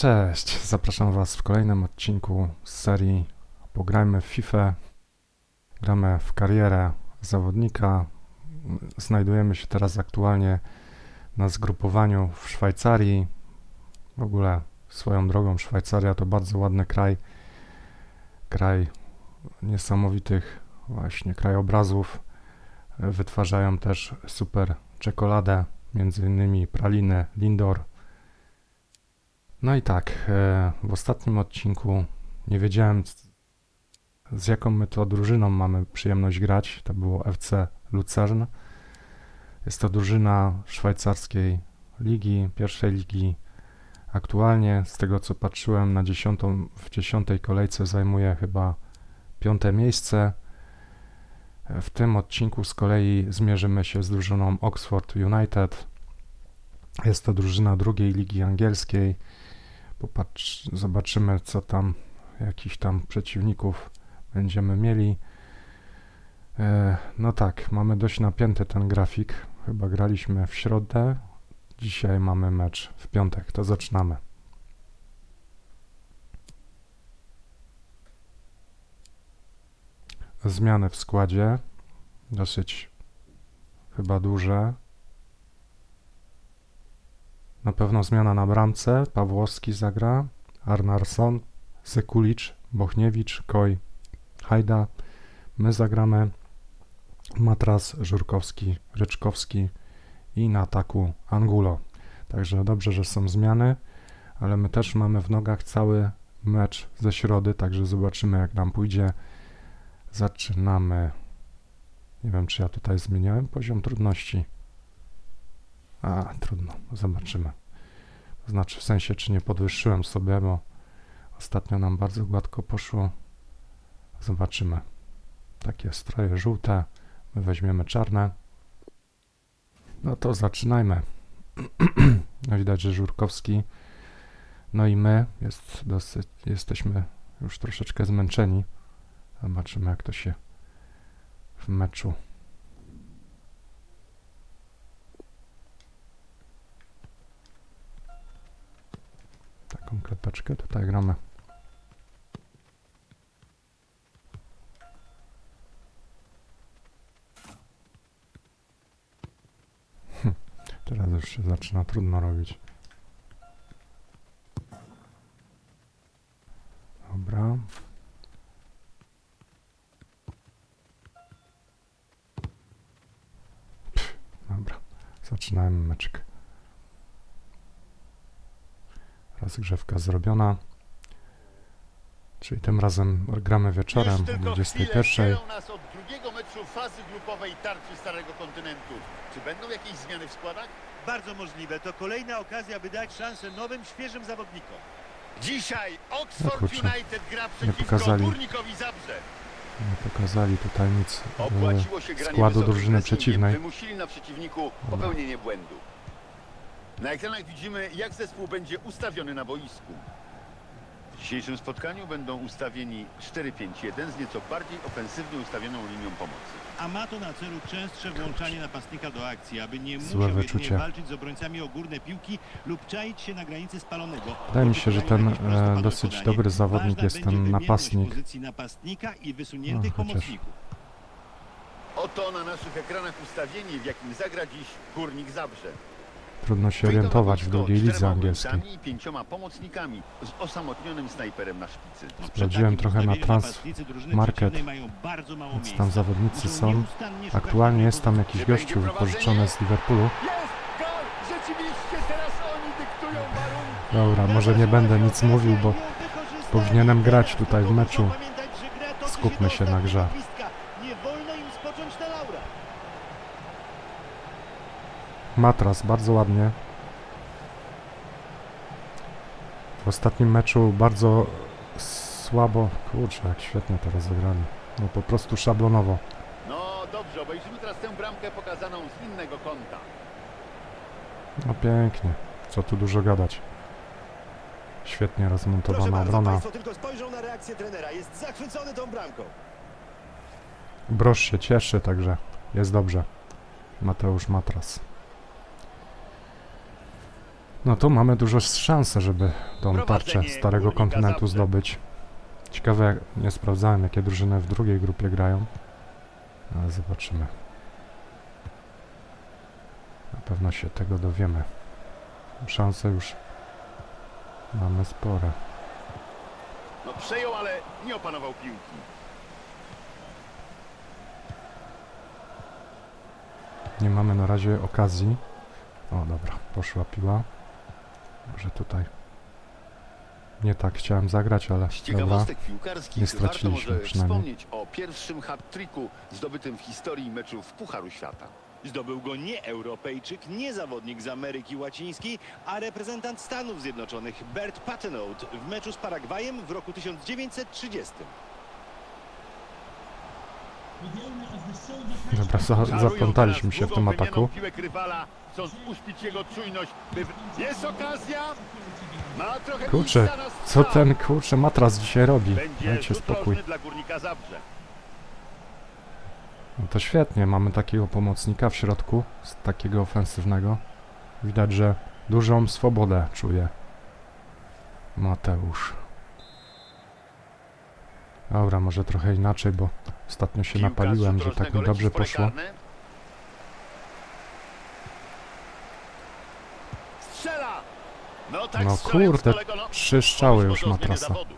Cześć, zapraszam Was w kolejnym odcinku z serii Pograjmy w FIFA. Gramy w karierę zawodnika. Znajdujemy się teraz aktualnie na zgrupowaniu w Szwajcarii. W ogóle swoją drogą Szwajcaria to bardzo ładny kraj. Kraj niesamowitych właśnie krajobrazów. Wytwarzają też super czekoladę, między innymi praliny Lindor. No i tak, e, w ostatnim odcinku nie wiedziałem z jaką my to drużyną mamy przyjemność grać. To było FC Lucern. Jest to drużyna szwajcarskiej ligi, pierwszej ligi. Aktualnie, z tego co patrzyłem, na dziesiątą, w dziesiątej kolejce zajmuje chyba piąte miejsce. E, W tym odcinku z kolei zmierzymy się z drużyną Oxford United. Jest to drużyna drugiej ligi angielskiej. Popatrz, zobaczymy, co tam, jakichś tam przeciwników będziemy mieli. E, no tak, mamy dość napięty ten grafik. Chyba graliśmy w środę. Dzisiaj mamy mecz w piątek. To zaczynamy. Zmiany w składzie. Dosyć chyba duże. Na pewno zmiana na bramce. Pawłowski zagra, Arnarsson, Sekulicz, Bochniewicz, Koj, Hajda. My zagramy Matras, Żurkowski, Ryczkowski i na ataku Angulo. Także dobrze, że są zmiany, ale my też mamy w nogach cały mecz ze środy, także zobaczymy jak nam pójdzie. Zaczynamy. Nie wiem, czy ja tutaj zmieniałem poziom trudności. A, trudno, zobaczymy. Znaczy, w sensie, czy nie podwyższyłem sobie, bo ostatnio nam bardzo gładko poszło. Zobaczymy. Takie stroje żółte, my weźmiemy czarne. No to zaczynajmy. widać, że Żurkowski, no i my jest dosyć, jesteśmy już troszeczkę zmęczeni. Zobaczymy, jak to się w meczu klepeczkę tutaj gramy. Hm, Teraz już się zaczyna trudno robić. Dobra. Pff, Dobra, zaczynajmy meczek. Rozgrzewka zrobiona. Czyli tym razem gramy wieczorem o tylko 21. chwilę dzielą nas od drugiego meczu fazy grupowej tarczy Starego Kontynentu. Czy będą jakieś zmiany w składach? Bardzo możliwe. To kolejna okazja, by dać szansę nowym, świeżym zawodnikom. Dzisiaj Oxford kurczę, United gra przeciwko pokazali. Górnikowi Zabrze. Nie pokazali tutaj nic e, Opłaciło się granie składu wysokim drużyny pressingiem, przeciwnej. Wymusili na przeciwniku popełnienie błędu. Na ekranach widzimy, jak zespół będzie ustawiony na boisku. W dzisiejszym spotkaniu będą ustawieni 4-5-1 z nieco bardziej ofensywnie ustawioną linią pomocy. A ma to na celu częstsze włączanie napastnika do akcji, aby nie Złe musiał wyczucie. jedynie walczyć z obrońcami o górne piłki lub czaić się na granicy spalonego. Wydaje mi się, że ten, Jakieś e, dosyć podanie. dobry zawodnik Ważna jest będzie ten napastnik. pozycji napastnika i wysuniętych No, chociaż- pomocników. Oto na naszych ekranach ustawienie, w jakim zagra dziś Górnik Zabrze. Trudno się orientować w drugiej lidze angielskiej. obrońcami i pięcioma pomocnikami z osamotnionym snajperem na szpicy. Przy Sprawdziłem trochę na trans- market, Więc tam zawodnicy są. Aktualnie jest tam jakiś gościu wypożyczony z Liverpoolu. Dobra, może nie będę nic mówił, bo powinienem grać tutaj w meczu. Skupmy się na grze. Nie wolno im spocząć na laurach. Matras, bardzo ładnie. W ostatnim meczu bardzo słabo. Kurczę, jak świetnie teraz zagrali. No po prostu szablonowo. No dobrze, obejrzymy teraz tę bramkę pokazaną z innego kąta. No pięknie. Co tu dużo gadać. Świetnie Proszę rozmontowana bardzo, obrona. Tylko spojrzą na reakcję trenera. Jest zachwycony tą bramką. Broż się cieszy, także jest dobrze. Mateusz Matras. No tu mamy dużo szansę, żeby tą tarczę Starego Kontynentu zdobyć. Ciekawe, jak- nie sprawdzałem jakie drużyny w drugiej grupie grają. Ale zobaczymy. Na pewno się tego dowiemy. Szanse już mamy spore. No przejął, ale nie opanował piłki. Nie mamy na razie okazji. O dobra, poszła piła. Może tutaj. Nie tak chciałem zagrać, ale Z dobra. ciekawostek piłkarskich Nie warto straciliśmy może przynajmniej. wspomnieć o pierwszym hat-tricku zdobytym w historii meczów Pucharu Świata. Zdobył go nie Europejczyk, nie zawodnik z Ameryki Łacińskiej, a reprezentant Stanów Zjednoczonych Bert Patenaude w meczu z Paragwajem w roku 1930. Dobra, za, zaplątaliśmy się w tym ataku. Kurczę, Co ten kurczę matras dzisiaj robi? Dajcie spokój. No to świetnie, mamy takiego pomocnika w środku, z takiego ofensywnego. Widać, że dużą swobodę czuje Mateusz. Dobra, może trochę inaczej, bo ostatnio się Piłka napaliłem, że tak mi dobrze poszło. No tak No kurde, no, Trzy strzały już matrasa. zawodu.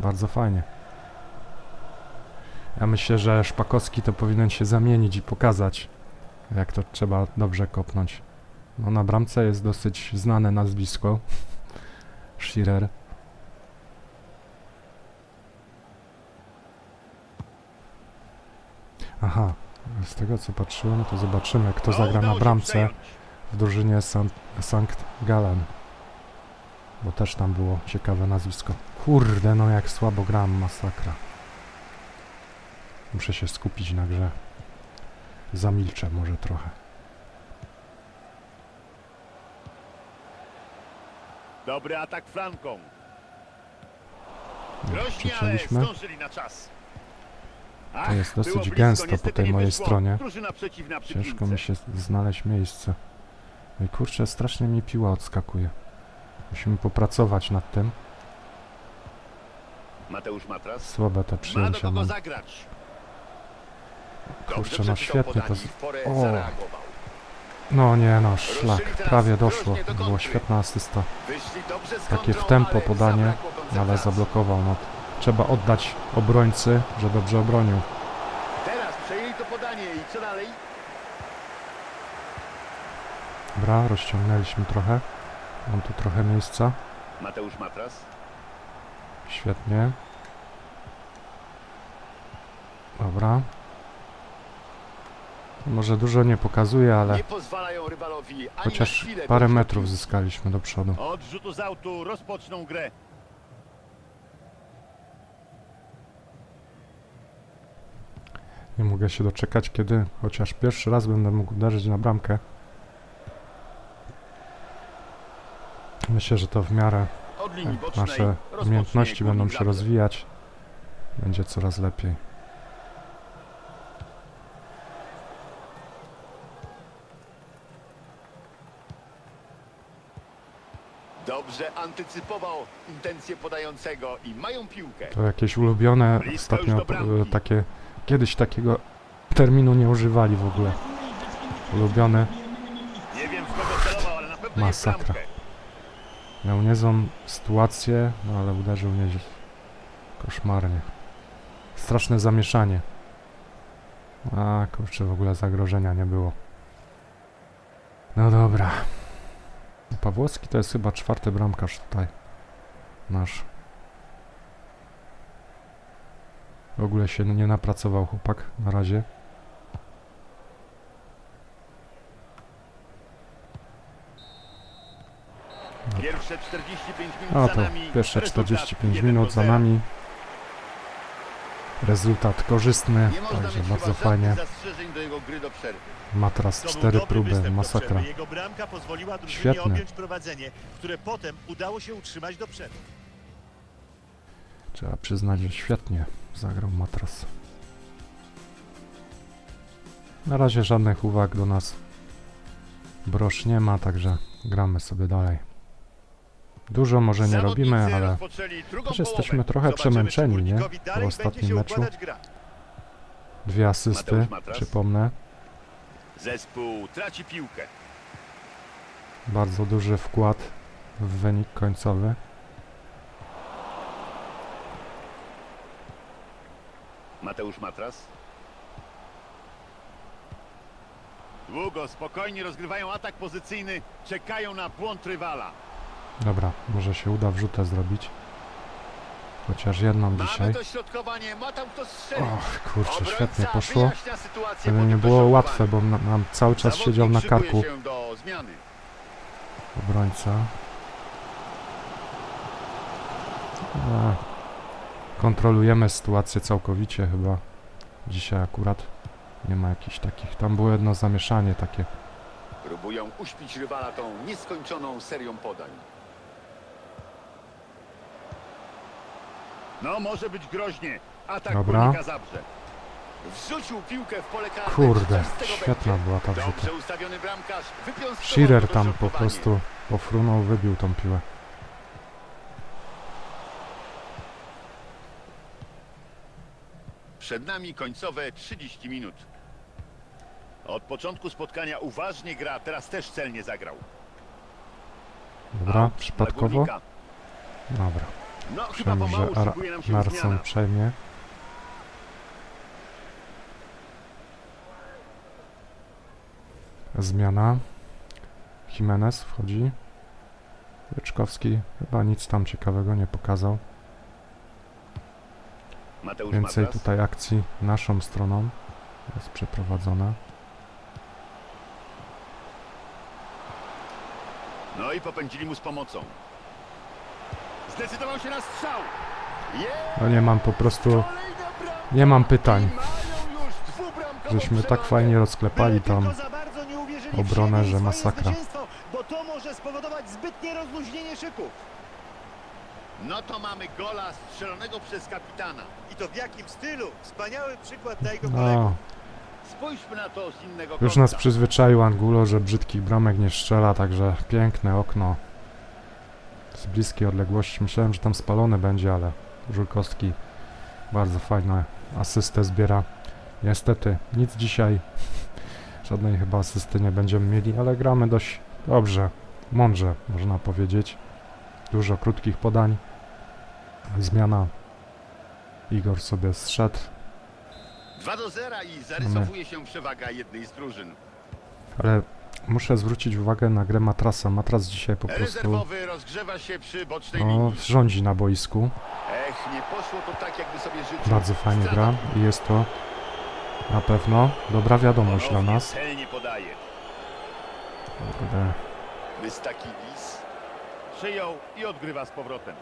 Bardzo fajnie. Ja myślę, że Szpakowski to powinien się zamienić i pokazać, jak to trzeba dobrze kopnąć. No na bramce jest dosyć znane nazwisko. Schirer. Aha, z tego co patrzyłem, to zobaczymy, kto zagra na bramce w drużynie San- Sankt Gallen. Bo też tam było ciekawe nazwisko. Kurde, no jak słabo gram, masakra. Muszę się skupić na grze. Zamilczę może trochę. Dobry atak flanką. Groźnie, ale zdążyli na czas. To jest dosyć gęsto po tej mojej stronie. Ciężko mi się znaleźć miejsce. No i kurczę, strasznie mi piła odskakuje. Musimy popracować nad tym. Mateusz Matras. Słabe te przyjęcia mam. Kurczę, no świetnie to... z- O. No nie no, szlak. Prawie doszło. Było świetna asysta. Takie w tempo podanie, Ale zablokował. No, trzeba oddać obrońcy, że dobrze obronił. Teraz przejęli to podanie i co dalej? Dobra, rozciągnęliśmy trochę. Mam tu trochę miejsca. Mateusz Matras. Świetnie. Dobra. Może dużo nie pokazuje, ale Nie pozwalają rywalowi ani na chociaż chwilę parę metrów zyskaliśmy do przodu. Od rzutu z autu rozpoczną grę. Nie mogę się doczekać, kiedy chociaż pierwszy raz będę mógł uderzyć na bramkę. Myślę, że to w miarę jak nasze umiejętności będą się rozwijać. Będzie coraz lepiej. Dobrze antycypował intencje podającego i mają piłkę. To jakieś ulubione ostatnio e, takie. Kiedyś takiego terminu nie używali w ogóle. W Masakra. Miał niezłą sytuację, no ale uderzył mnie koszmarnie. Straszne zamieszanie. A kurczę, w ogóle zagrożenia nie było. No dobra. Pawłowski to jest chyba czwarty bramkarz tutaj. Nasz. W ogóle się nie napracował chłopak na razie. Pierwsze 45 minut za to nami. pierwsze Rezultat 45 1 minut za 0. nami. Rezultat korzystny, także bardzo fajnie. był 4 dobry próby, masakra. Świetne. Trzeba przyznać, że świetnie zagrał Matras. Na razie żadnych uwag do nas Brosz nie ma, także gramy sobie dalej. Dużo może nie robimy, ale też jesteśmy trochę przemęczeni, nie? Po ostatnim meczu. Dwie asysty, przypomnę. Zespół traci piłkę. Bardzo duży wkład w wynik końcowy. Mateusz Matras. Długo, spokojnie rozgrywają atak pozycyjny, czekają na błąd rywala. Dobra, może się uda wrzutę zrobić. Chociaż jedną dzisiaj. Och, kurczę, świetnie poszło. po nie było łatwe, bo na- nam cały czas siedział na karku obrońca. A, kontrolujemy sytuację całkowicie chyba. Dzisiaj akurat nie ma jakichś takich. Tam było jedno zamieszanie takie. Próbują uśpić rywala tą nieskończoną serią podań. No, może być groźnie. Atak Dobra. Górnika Zabrze. Wrzucił piłkę w pole karne. Kurde, świetna była ta wrzuta. Dobrze ustawiony bramkarz. To tam po prostu pofrunął, wybił tą piłę. Przed nami końcowe 30 minut. Od początku spotkania uważnie gra, teraz też celnie zagrał. Dobra, Out dla przypadkowo? Górnika. Dobra. No, chyba Myślałem, pomału że Ar szykuje nam się zmiana. przejmie. Zmiana. Jimenez wchodzi. Ryczkowski chyba nic tam ciekawego nie pokazał. Więcej tutaj akcji naszą stroną jest przeprowadzona. No i popędzili mu z pomocą. Zdecydował się na strzał. No nie mam po prostu, nie mam pytań. Żeśmy tak fajnie rozklepali tam. obronę, że masakra. Bo to może spowodować zbytnie rozluźnienie szyków. No to mamy gola strzelonego przez kapitana. I to w jakim stylu? Wspaniały przykład dla jego kolegów. No, Spójrzmy na to z innego już kąta. nas przyzwyczaił Angulo, że brzydkich bramek nie strzela, także piękne okno. Z bliskiej odległości. Myślałem, że tam spalony będzie, ale Żurkowski bardzo fajne asystę zbiera. Niestety, nic dzisiaj. Żadnej chyba asysty nie będziemy mieli, ale gramy dość dobrze, mądrze, można powiedzieć. Dużo krótkich podań. Zmiana. Igor sobie zszedł, 2 do 0 i zarysowuje się przewaga jednej z drużyn. ale muszę zwrócić uwagę na grę Matrasa. Matras dzisiaj po prostu Rezerwowy rozgrzewa się przy bocznej no, linii. rządzi na boisku. Ech, nie poszło to tak, jakby sobie życzył. Bardzo fajnie gra i jest to na pewno dobra wiadomość dla Ponownie nas. celnie podaje. Kurde. Przyjął i odgrywa z powrotem.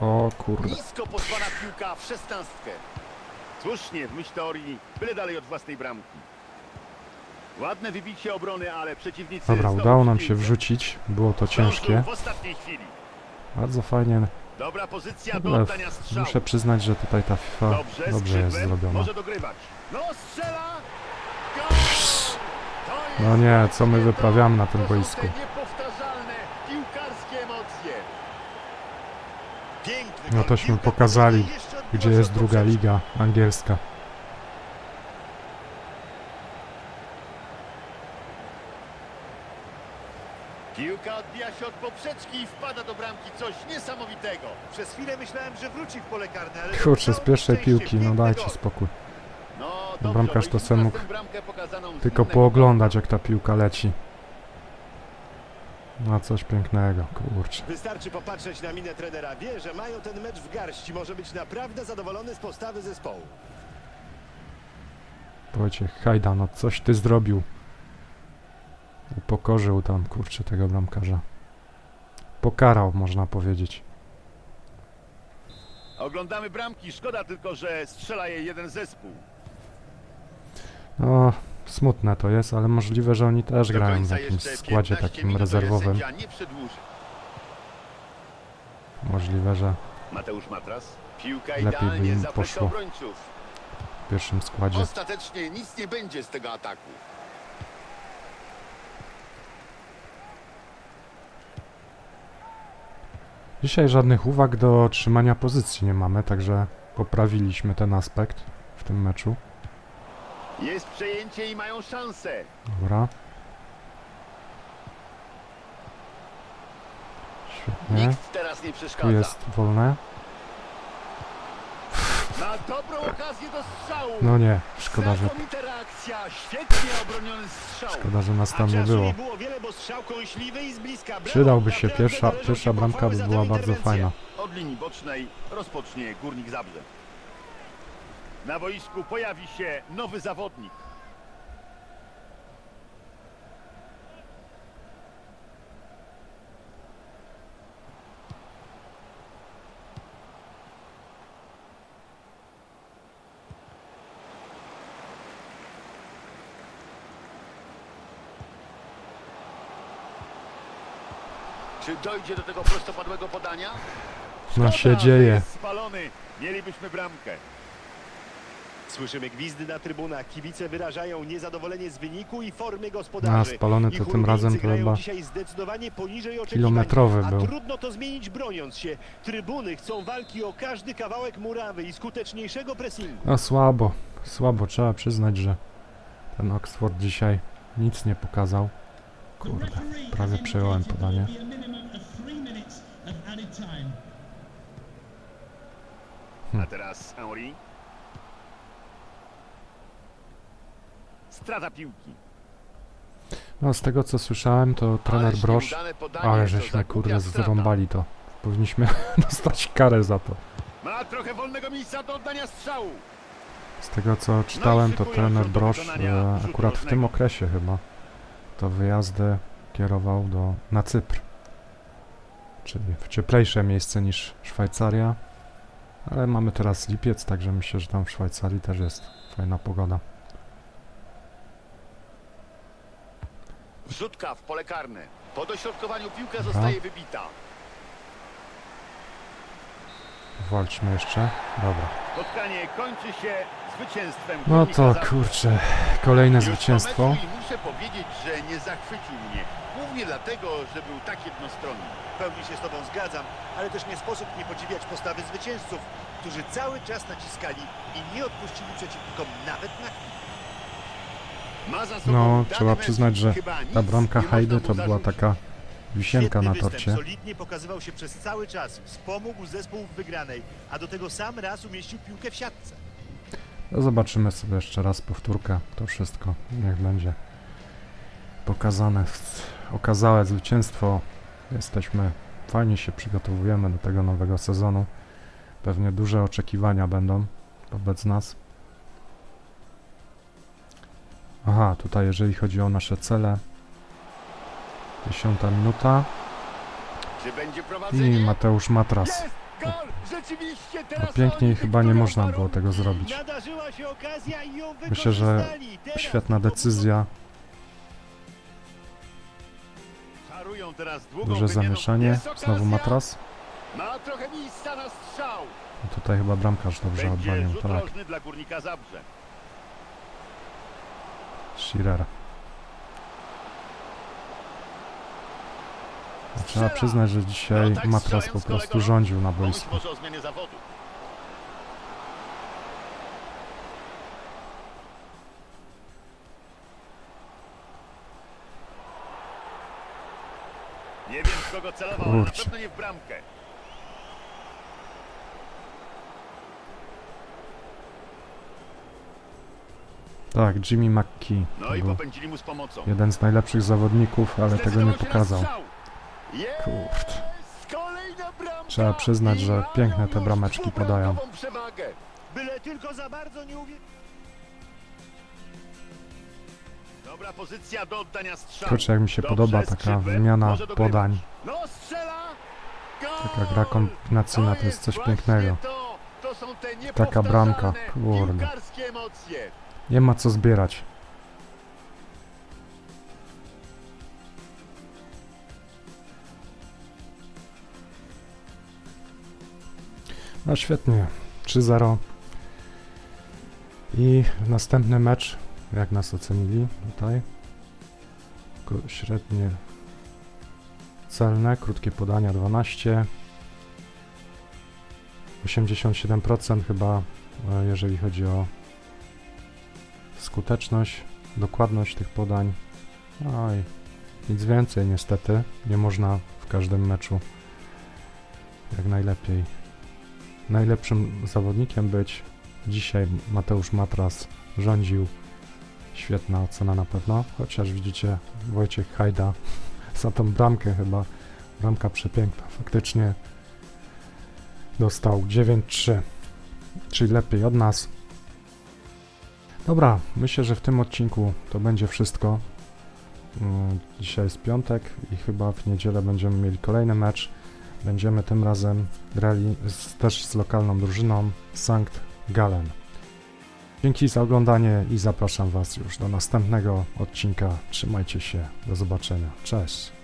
O kurde. Nisko posłana piłka w szesnastkę. Słusznie, w myśl teorii, byle dalej od własnej bramki. Ładne wybicie obrony, ale przeciwnicy... Dobra, znowu udało nam się wrzucić. Było to ciężkie. w ostatniej chwili. Bardzo fajnie. Dobra pozycja do oddania strzału. muszę przyznać, że tutaj ta FIFA Dobrze, dobrze jest skrzydłem, zrobiona. Może dogrywać. No, strzela! Gol! To No nie, co my wyprawiamy na tym boisku. te No tośmy pokazali, Gdzie jest druga liga angielska. Piłka odbija się od poprzeczki i wpada do bramki. Coś niesamowitego. Przez chwilę myślałem, że wróci w pole karne, ale... Kurczę, z pierwszej piłki, no dajcie spokój. No, dobrze, bramkarz to se mógł Tylko pooglądać jak ta piłka leci. No coś pięknego, kurczę. Wystarczy popatrzeć na minę trenera. Wie, że mają ten mecz w garści. Może być naprawdę zadowolony z postawy zespołu. Wojciech Hajda, no coś ty zrobił. Upokorzył tam, kurczę, tego bramkarza. Pokarał, można powiedzieć. Oglądamy bramki. Szkoda tylko, że strzela je jeden zespół. No, Smutne to jest, ale możliwe, że oni też grają w jakimś składzie takim rezerwowym. Możliwe, że Lepiej by im poszło. w pierwszym składzie. Ostatecznie nic nie będzie z tego ataku. Dzisiaj żadnych uwag do trzymania pozycji nie mamy, także poprawiliśmy ten aspekt w tym meczu. Jest przejęcie i mają szansę. Dobra. Świetnie. Nikt teraz nie Tu przeszkadza. jest wolne. Ma dobrą okazję do strzału. No nie, szkoda, że, Znakomita reakcja, świetnie obroniony strzał. szkoda, że nas tam nie było. było wiele, bo strzał kąśliwy i z bliska. Przydałby się pierwsza, pierwsza bramka, by była bardzo fajna. Od linii bocznej rozpocznie Górnik Zabrze. Na boisku pojawi się nowy zawodnik. Czy dojdzie do tego prostopadłego podania? No się dzieje. Spalony. Mielibyśmy bramkę. Słyszymy gwizdy na trybunach. Kibice wyrażają niezadowolenie z wyniku i formy Na gospodarzy. spalony to Ich tym ulubieńcy razem to grają chyba dzisiaj zdecydowanie poniżej oczekiwań, kilometrowy a był. trudno to zmienić broniąc się. Trybuny chcą walki o każdy kawałek murawy i skuteczniejszego pressingu. No słabo, słabo, trzeba przyznać, że ten Oxford dzisiaj nic nie pokazał. Kurde, prawie przejąłem podanie. A teraz Henry. Strata piłki. No z tego co słyszałem, to trener Ależ Brosz, nieudane podanie, ale to żeśmy za kurde głupia strata. wyrąbali to. Powinniśmy dostać karę za to. Ma trochę wolnego miejsca do oddania strzału. Z tego co czytałem, to trener Brosz e, akurat w tym okresie chyba to wyjazdy kierował do, na Cypr. Czyli w cieplejsze miejsce niż Szwajcaria. Ale mamy teraz lipiec, także myślę, że tam w Szwajcarii też jest fajna pogoda. Wrzutka w pole karne. Po dośrodkowaniu piłka zostaje wybita. Walczmy jeszcze. Dobra. Spotkanie kończy się zwycięstwem No Górnika to Zabrze. kurczę, kolejne Już po zwycięstwo. meczu i muszę powiedzieć, że nie zachwycił mnie. Głównie dlatego, że był tak jednostronny. W pełni się z tobą zgadzam, ale też nie sposób nie podziwiać postawy zwycięzców, którzy cały czas naciskali i nie odpuścili przeciwnikom nawet na chwilę. No, trzeba przyznać, że ta bramka Hajdy to była taka wisienka na torcie. solidnie pokazywał się przez cały czas, wspomógł zespół w wygranej, a do tego sam raz umieścił piłkę w siatce. No zobaczymy sobie jeszcze raz powtórkę. To wszystko niech będzie pokazane. Okazałe zwycięstwo. Jesteśmy, fajnie się przygotowujemy do tego nowego sezonu. Pewnie duże oczekiwania będą wobec nas. Aha, tutaj jeżeli chodzi o nasze cele. Dziesiąta minuta Czy będzie i? Mateusz Matras. No piękniej chyba nie można było tego zrobić. Myślę, że Świetna decyzja. Duże zamieszanie. Znowu. Matras. Tutaj chyba bramkarz dobrze obronił. Tak, rożny dla Górnika Zabrze. Schirer. Trzeba przyznać, że dzisiaj Matras po prostu rządził na boisku. może o zmianie zawodu. Nie wiem, w kogo celował, ale na Kurczę. pewno nie w bramkę. Tak, Jimmy McKee. No i popędzili mu z pomocą. jeden z najlepszych zawodników, ale tego nie pokazał. Kurde. Trzeba przyznać, że piękne te brameczki podają. Byle tylko za bardzo nie uwie... Dobra pozycja do oddania strzału. Kurczę, jak mi się podoba taka wymiana podań. No! Taka gra kombinacyjna to jest coś pięknego. Taka bramka, kurde. Nie ma co zbierać. No świetnie. 3-0. I następny mecz, jak nas ocenili tutaj. Średnie celne, krótkie podania 12. 87% chyba, e, jeżeli chodzi o skuteczność, dokładność tych podań. No i nic więcej niestety. Nie można w każdym meczu jak najlepiej. Najlepszym zawodnikiem być dzisiaj Mateusz Matras rządził. Świetna ocena na pewno, chociaż widzicie Wojciech Hajda za tą bramkę chyba. Bramka przepiękna. Faktycznie dostał 9-3, czyli lepiej od nas. Dobra, myślę, że w tym odcinku to będzie wszystko. Mm, Dzisiaj jest piątek i chyba w niedzielę będziemy mieli kolejny mecz. Będziemy tym razem grali z, też z lokalną drużyną Sankt Gallen. Dzięki za oglądanie i zapraszam Was już do następnego odcinka. Trzymajcie się, do zobaczenia. Cześć.